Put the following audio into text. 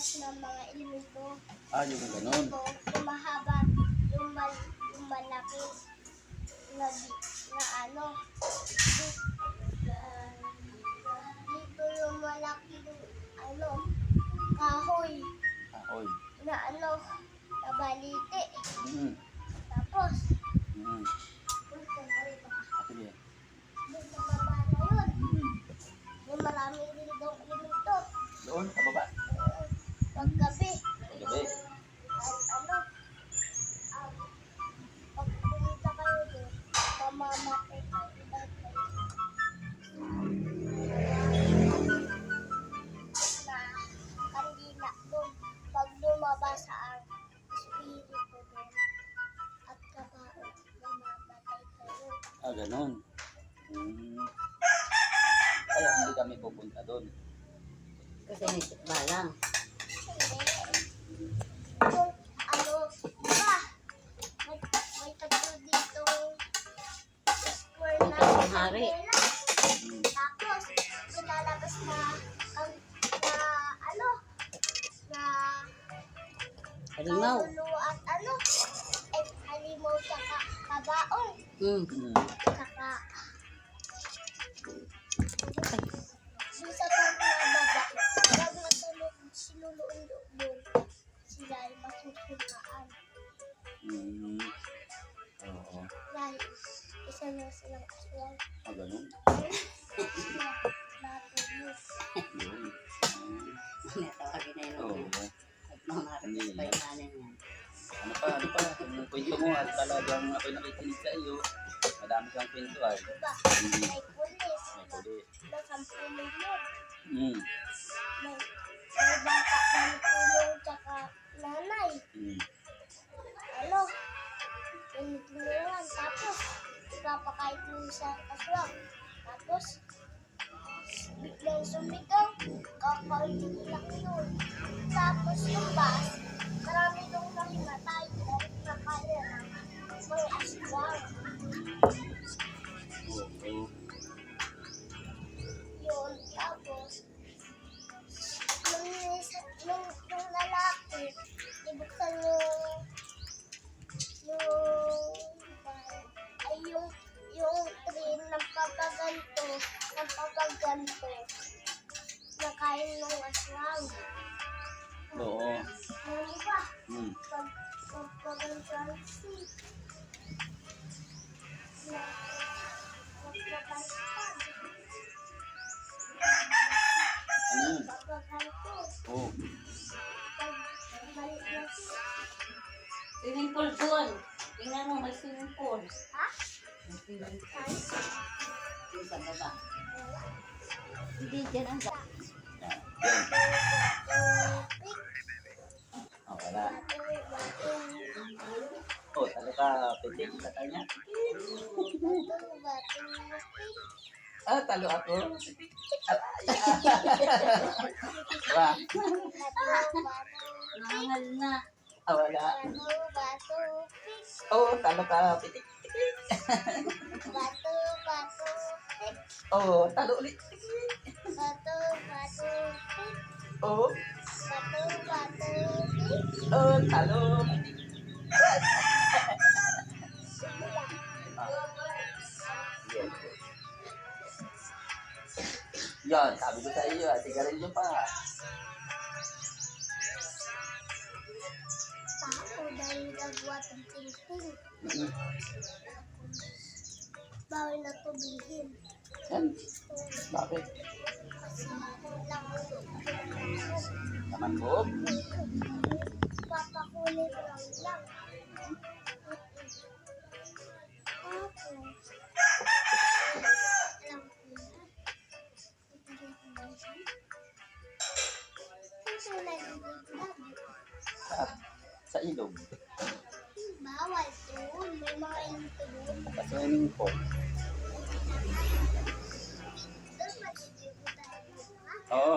ng mga elemento. Ah, yung ganun. Ito, yung mahaba, yung, mal, yung malaki na, na ano. Di- Dito yung malaki ano, kahoy Ah, oy. na ano, na balite. Mm. Tapos, Mm. sa baba, Ah, sige. dun Ah, ganun. Mm. Kaya hindi kami pupunta doon. Kasi may tikba lang. Hindi. Yung ano, ba? May, may tatlo dito square na Yung hari. Tapos, nilalabas na, ang, na, ano, na, Halimaw. at ano, Mm. Mm. doon sa pag nababa, pag nasulog, sinuluun doon, sila ay masusulaan. Mm. Oo. Dahil, isa na silang aswang Ah, ganun. na natulog. Mm. Natawagin na yun. Oo. At mamaras pa yung kanan yan. Ano pa, ano pa? Kwento mo at talagang ako'y nakikinig sa iyo. Madami kang. Diba? Mm. May pulis, May kulit. na sampu milyon. Mm. May, may bata na tulong tsaka nanay. Mm. Ano? Tinutulungan. Tapos, ipapakain mo sa aswang. Tapos, biglang sumigaw. Kakaunti lang yun. Tapos, yung bus, marami nung nahimatay papaganto, nakain ng aswang. Oo. Pag, ang Ano. Oo. Pag balik na siya. Swimming pool doon. Tingnan mo, may swimming pool. Ha? May swimming pool. Yung sa baba. Hindi ang ga- Yan. Yan. Tupik. Oh, wala. Talaga pitik sa kanya. Ah, talo ako. Wala. Nangal na. Ah, wala. Oh, talo ka pitik. Batu, batu. Oh, talo ulit. Batu, batu. Oh, Batu, batu. Oh, talo. Yan. Yan, sabi ko sa iyo, ah, sigarilyo pa. Tao dahil nagawa ng tingting. Mm. Bawal na to bilhin. Yan, bakit? Naman loob. Papakulit lang lang. Sa, sa ilog. Bawal doon. May mga ilito doon. Pool. Oo.